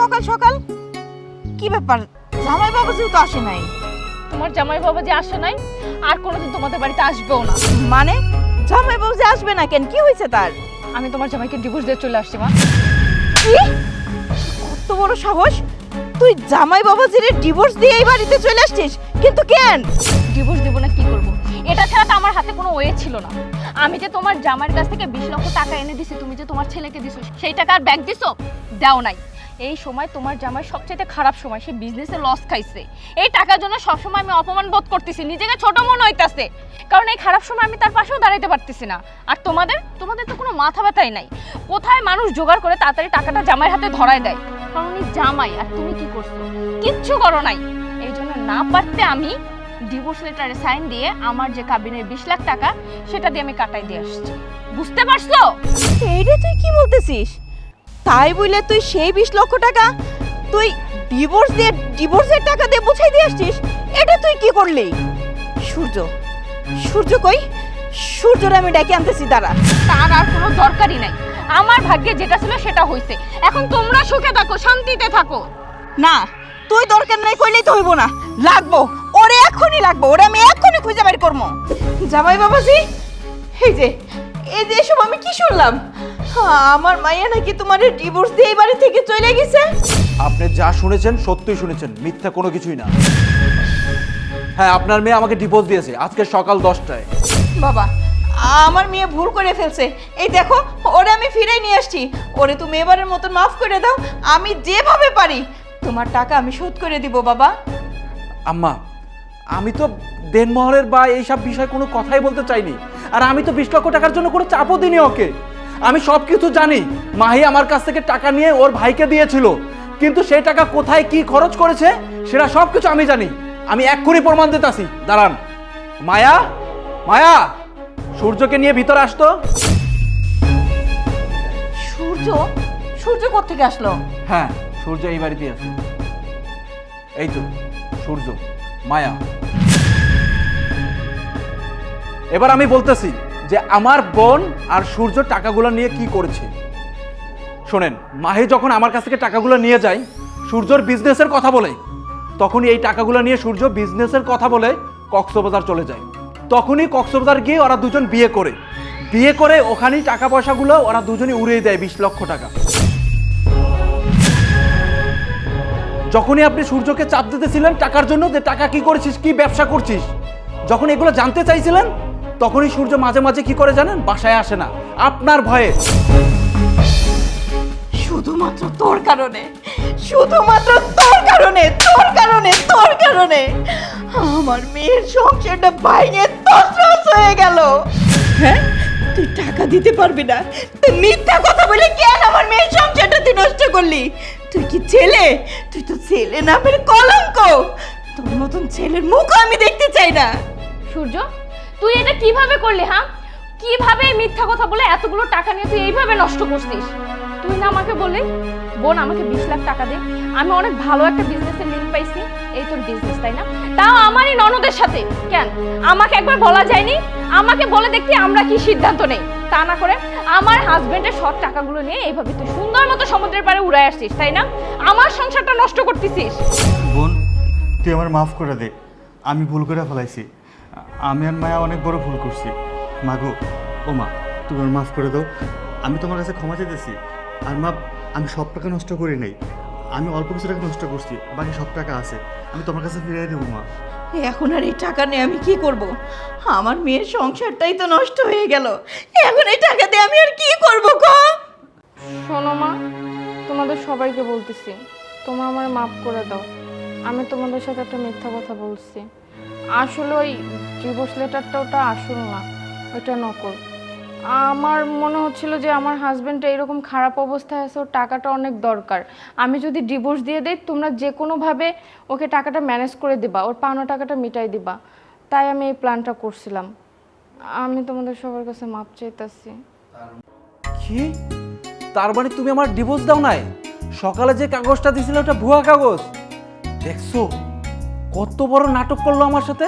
সকাল সকাল? কি ব্যাপার? জামাই বাবাজিও তো আসে নাই। তোমার জামাই বাবা যে আসে নাই আর কোনোদিন তোমাদের বাড়িতে আসবেও না। মানে? জামাই যে আসবে না কেন? কি হয়েছে তার? আমি তোমার জামাইকে ডিভোর্স দিয়ে চলে আসছি মা। কি? কত বড় সাহস! তুই জামাই বাবাজির ডিভোর্স দিয়ে এই বাড়িতে চলে আসছিস কিন্তু কেন? ডিভোর্স দেবো না কি করব? এটা ছাড়া তো আমার হাতে কোনো ওয়ে ছিল না। আমি যে তোমার জামাইয়ের কাছ থেকে বিশ লক্ষ টাকা এনে দিছি তুমি যে তোমার ছেলেকে দিছো সেই টাকা আর ব্যাগ দিছো দাও নাই। এই সময় তোমার জামাই সবচেয়ে খারাপ সময়, সে বিজনেসে লস খাইছে। এই টাকার জন্য সবসময় আমি অপমান বোধ করতেছি, নিজেকে ছোট মনে হইতাছে। কারণ এই খারাপ সময় আমি তার পাশেও দাঁড়াইতে পারতেছি না। আর তোমাদের তোমাদের তো কোনো মাথা ব্যথাই নাই। কোথায় মানুষ জোগাড় করে তাড়াতাড়ি টাকাটা জামাইয়ের হাতে ধরায় দেয়? কারণ উনি জামাই, আর তুমি কি করছ? কিচ্ছু করো নাই। এই জন্য না পারতে আমি ডিভোর্স লেটারে সাইন দিয়ে আমার যে কাবিনের বিশ লাখ টাকা, সেটা দিয়ে আমি কাটাই দিয়ে আসছি। বুঝতে পারছ? এইটা তুই কি বলতেছিস? তাই বলে তুই সেই বিশ লক্ষ টাকা তুই ডিভোর্স দিয়ে ডিভোর্সের টাকা দিয়ে বুঝাই দিয়ে আসছিস এটা তুই কি করলি? সূর্য সূর্য কই? সূর্যরে আমি ডেকে আনতেছি দাঁড়া। তার আর কোনো দরকারই নাই। আমার ভাগ্যে যেটা ছিল সেটা হয়েছে এখন তোমরা সুখে থাকো শান্তিতে থাকো। না তুই দরকার নাই কইলেই তো হইব না। লাগবো ওরে এখনই লাগবো ওরে আমি এখনই খুঁজে বের করব। জামাই বাবাজি এই যে এই যে এসব আমি কি শুনলাম? আমার মাইয়া নাকি তোমার ডিভোর্স দিয়ে এই বাড়ি থেকে চলে গেছে? আপনি যা শুনেছেন সত্যই শুনেছেন মিথ্যা কোনো কিছুই না। হ্যাঁ আপনার মেয়ে আমাকে ডিভোর্স দিয়েছে আজকে সকাল দশটায়। বাবা আমার মেয়ে ভুল করে ফেলছে। এই দেখো ওরে আমি ফিরে নিয়ে আসছি। ওরে তুমি এবারের মতন মাফ করে দাও আমি যেভাবে পারি তোমার টাকা আমি শোধ করে দিব বাবা। আম্মা আমি তো দেনমহরের বা এইসব বিষয়ে কোনো কথাই বলতে চাইনি। আর আমি তো বিশ লক্ষ টাকার জন্য কোনো চাপও দিইনি ওকে। আমি সব কিছু জানি। মাহি আমার কাছ থেকে টাকা নিয়ে ওর ভাইকে দিয়েছিল। কিন্তু সেই টাকা কোথায় কি খরচ করেছে সেটা সব কিছু আমি জানি। আমি এক্ষুনি প্রমাণ দিতেছি। দাঁড়ান। মায়া? মায়া? সূর্যকে নিয়ে ভিতরে আসতো? সূর্য? সূর্য থেকে আসলো? হ্যাঁ সূর্য এই বাড়িতে আছে। এই তো সূর্য মায়া। এবার আমি বলতেছি যে আমার বোন আর সূর্য টাকাগুলো নিয়ে কি করেছে। শোনেন, মাহি যখন আমার কাছ থেকে টাকাগুলো নিয়ে যায়, সূর্যর বিজনেসের কথা বলে, তখনই এই টাকাগুলো নিয়ে সূর্য বিজনেসের কথা বলে কক্সবাজার চলে যায়। তখনই কক্সবাজার গিয়ে ওরা দুজন বিয়ে করে। বিয়ে করে ওখানেই টাকা পয়সাগুলো ওরা দুজনই উড়িয়ে দেয় বিশ লক্ষ টাকা। যখনই আপনি সূর্যকে চাপ দিতেছিলেন টাকার জন্য যে টাকা কি করেছিস, কি ব্যবসা করছিস, যখন এগুলো জানতে চাইছিলেন তখনই সূর্য মাঝে মাঝে কি করে জানেন? বাসায় আসে না। আপনার ভয়ে। শুধুমাত্র তোর কারণে। শুধুমাত্র তোর কারণে তোর কারণে তোর কারণে। আমার মেয়ের সংসারটা ভাঙে তছনছ হয়ে গেল। হ্যাঁ? তুই টাকা দিতে পারবি না। তুই মিথ্যা কথা বলে কেন আমার মেয়ের সংসারটা তুই নষ্ট করলি? তুই কি ছেলে? তুই তো ছেলে নামের কলঙ্ক। তোর মতন ছেলের মুখ আমি দেখতে চাই না। সূর্য? তুই এটা কীভাবে করলি হ্যাঁ? কীভাবে এই মিথ্যা কথা বলে এতগুলো টাকা নিয়ে তুই এইভাবে নষ্ট করছিস? তুই না আমাকে বললি, বোন আমাকে বিশ লাখ টাকা দে। আমি অনেক ভালো একটা বিজনেসের লিঙ্ক পাইছি। এই তোর বিজনেস তাই না? তাও আমারই ননদের সাথে। কেন? আমাকে একবার বলা যায়নি? আমাকে বলে দেখতে আমরা কি সিদ্ধান্ত নেই। তা না করে আমার হাজবেন্ডের সব টাকাগুলো নিয়ে এইভাবে তুই সুন্দর মতো সমুদ্রের পাড়ে উড়ে আসছিস, তাই না? আমার সংসারটা নষ্ট করতেছিস। বোন, তুই আমার মাফ করে দে। আমি ভুল করে ফেলাইছি। আমি আর মায়া অনেক বড় ভুল করছি। মাগো ও মা তুমি মাফ করে দাও। আমি তোমার কাছে ক্ষমা চাইতেছি। আর মা আমি সব টাকা নষ্ট করি নাই। আমি অল্প কিছু টাকা নষ্ট করছি বাকি সব টাকা আছে। আমি তোমার কাছে ফিরিয়ে দেবো মা। এখন আর এই টাকা নিয়ে আমি কি করব? আমার মেয়ের সংসারটাই তো নষ্ট হয়ে গেল। এখন এই টাকা দিয়ে আমি আর কি করব গো? শোনো মা তোমাদের সবাইকে বলতেছি। তোমরা আমার মাফ করে দাও। আমি তোমাদের সাথে একটা মিথ্যা কথা বলছি। আসলে ওই ডিভোর্স লেটারটা ওটা আসল না ওটা নকল। আমার মনে হচ্ছিল যে আমার হাজব্যান্ডটা এরকম খারাপ অবস্থায় আছে, ওর টাকাটা অনেক দরকার। আমি যদি ডিভোর্স দিয়ে দেই, তোমরা যে কোনোভাবে ওকে টাকাটা ম্যানেজ করে দিবা, ওর পাওনা টাকাটা মিটাই দিবা। তাই আমি এই প্ল্যানটা করছিলাম। আমি তোমাদের সবার কাছে মাপ চাইতেছি। কি? তার মানে তুমি আমার ডিভোর্স দাও নাই? সকালে যে কাগজটা দিছিলে, ওটা ভুয়া কাগজ? দেখছ? কত বড় নাটক করল আমার সাথে?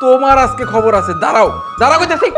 তোমার আজকে খবর আছে। দাঁড়াও দাঁড়াও কইতাছি।